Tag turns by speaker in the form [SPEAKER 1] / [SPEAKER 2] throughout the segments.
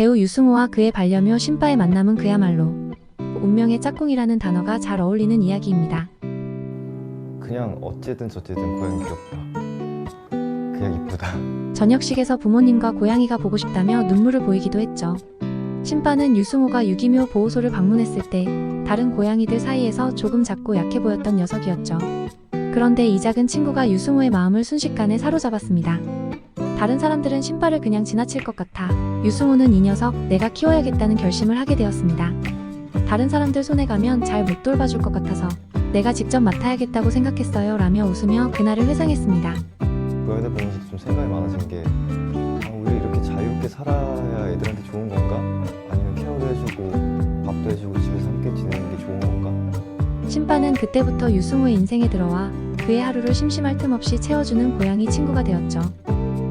[SPEAKER 1] 배우 유승호와 그의 반려묘 신바의 만남은 그야말로 운명의 짝꿍이라는 단어가 잘 어울리는 이야기입니다.
[SPEAKER 2] 그냥 어쨌든 저쨌든 고양이 귀엽다. 그냥 이쁘다.
[SPEAKER 1] 저녁식에서 부모님과 고양이가 보고 싶다며 눈물을 보이기도 했죠. 신바는 유승호가 유기묘 보호소를 방문했을 때 다른 고양이들 사이에서 조금 작고 약해 보였던 녀석이었죠. 그런데 이 작은 친구가 유승호의 마음을 순식간에 사로잡았습니다. 다른 사람들은 신바를 그냥 지나칠 것 같아 유승호는 이 녀석 내가 키워야겠다는 결심을 하게 되었습니다. 다른 사람들 손에 가면 잘 못 돌봐줄 것 같아서 내가 직접 맡아야겠다고 생각했어요 라며 웃으며 그날을 회상했습니다.
[SPEAKER 2] 고양이들 보면서 좀 생각이 많아진 게 아, 우리 이렇게 자유롭게 살아야 애들한테 좋은 건가? 아니면 케어도 해주고 밥도 해주고 집에서 함께 지내는 게 좋은 건가?
[SPEAKER 1] 신바는 그때부터 유승호의 인생에 들어와 그의 하루를 심심할 틈 없이 채워주는 고양이 친구가 되었죠.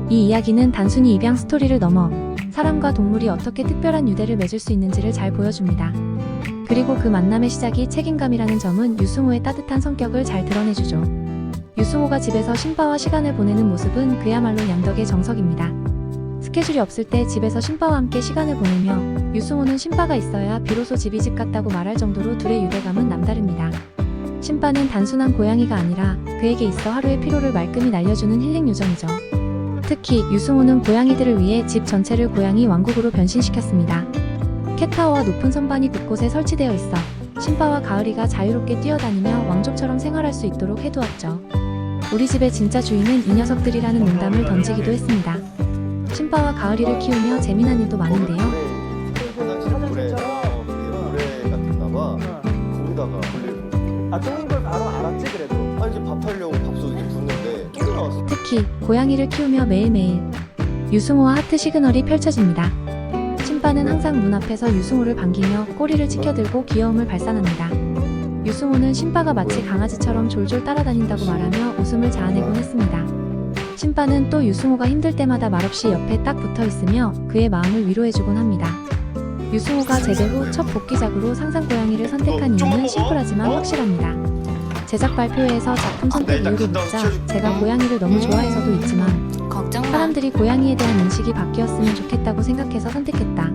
[SPEAKER 1] 이 이야기는 단순히 입양 스토리를 넘어 사람과 동물이 어떻게 특별한 유대를 맺을 수 있는지를 잘 보여줍니다. 그리고 그 만남의 시작이 책임감이라는 점은 유승호의 따뜻한 성격을 잘 드러내주죠. 유승호가 집에서 신바와 시간을 보내는 모습은 그야말로 양덕의 정석입니다. 스케줄이 없을 때 집에서 신바와 함께 시간을 보내며 유승호는 신바가 있어야 비로소 집이 집 같다고 말할 정도로 둘의 유대감은 남다릅니다. 신바는 단순한 고양이가 아니라 그에게 있어 하루의 피로를 말끔히 날려주는 힐링 요정이죠. 특히 유승호는 고양이들을 위해 집 전체를 고양이 왕국으로 변신시켰습니다. 캣타워와 높은 선반이 곳곳에 설치되어 있어 신바와 가을이가 자유롭게 뛰어다니며 왕족처럼 생활할 수 있도록 해두었죠. 우리 집의 진짜 주인은 이 녀석들이라는 농담을 던지기도 했습니다. 신바와 가을이를 키우며 재미난 일도 많은데요.
[SPEAKER 2] 물에 봐. 거기다가
[SPEAKER 3] 아똥
[SPEAKER 1] 특히 고양이를 키우며 매일매일 유승호와 하트 시그널이 펼쳐집니다. 신바는 항상 문 앞에서 유승호를 반기며 꼬리를 치켜들고 귀여움을 발산합니다. 유승호는 신바가 마치 강아지처럼 졸졸 따라다닌다고 말하며 웃음을 자아내곤 했습니다. 신바는 또 유승호가 힘들 때마다 말없이 옆에 딱 붙어 있으며 그의 마음을 위로해주곤 합니다. 유승호가 제대 후 첫 복귀작으로 상상 고양이를 선택한 이유는 심플하지만 확실합니다. 제작 발표회에서 작품 선택 이유를 묻자 제가 고양이를 너무 좋아해서도 있지만
[SPEAKER 4] 걱정 마.
[SPEAKER 1] 사람들이 고양이에 대한 인식이 바뀌었으면 좋겠다고 생각해서 선택했다.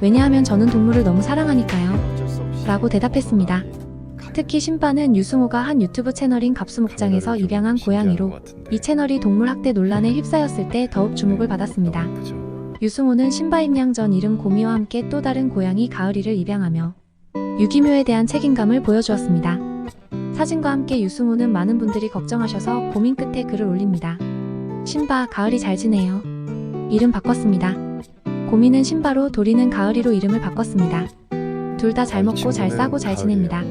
[SPEAKER 1] 왜냐하면 저는 동물을 너무 사랑하니까요. 라고 대답했습니다. 특히 신바는 유승호가 한 유튜브 채널인 갑수목장에서 입양한 고양이로 이 채널이 동물 학대 논란에 휩싸였을 때 더욱 주목을 받았습니다. 유승호는 신바 입양 전 이름 고미와 함께 또 다른 고양이 가을이를 입양하며 유기묘에 대한 책임감을 보여주었습니다. 사진과 함께 유승호는 많은 분들이 걱정하셔서 고민 끝에 글을 올립니다. 신바, 가을이 잘 지내요. 이름 바꿨습니다. 고미는 신바로 도리는 가을이로 이름을 바꿨습니다. 둘 다 잘 먹고 잘 싸고 잘 지냅니다.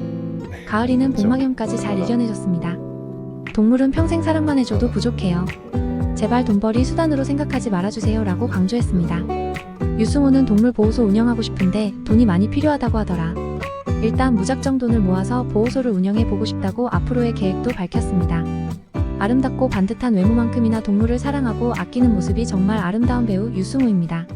[SPEAKER 1] 가을이는 복막염까지 잘 이겨내줬습니다. 동물은 평생 사랑만 해줘도 부족해요. 제발 돈벌이 수단으로 생각하지 말아주세요 라고 강조했습니다. 유승호는 동물 보호소 운영하고 싶은데 돈이 많이 필요하다고 하더라. 일단 무작정 돈을 모아서 보호소를 운영해 보고 싶다고 앞으로의 계획도 밝혔습니다. 아름답고 반듯한 외모만큼이나 동물을 사랑하고 아끼는 모습이 정말 아름다운 배우 유승호입니다.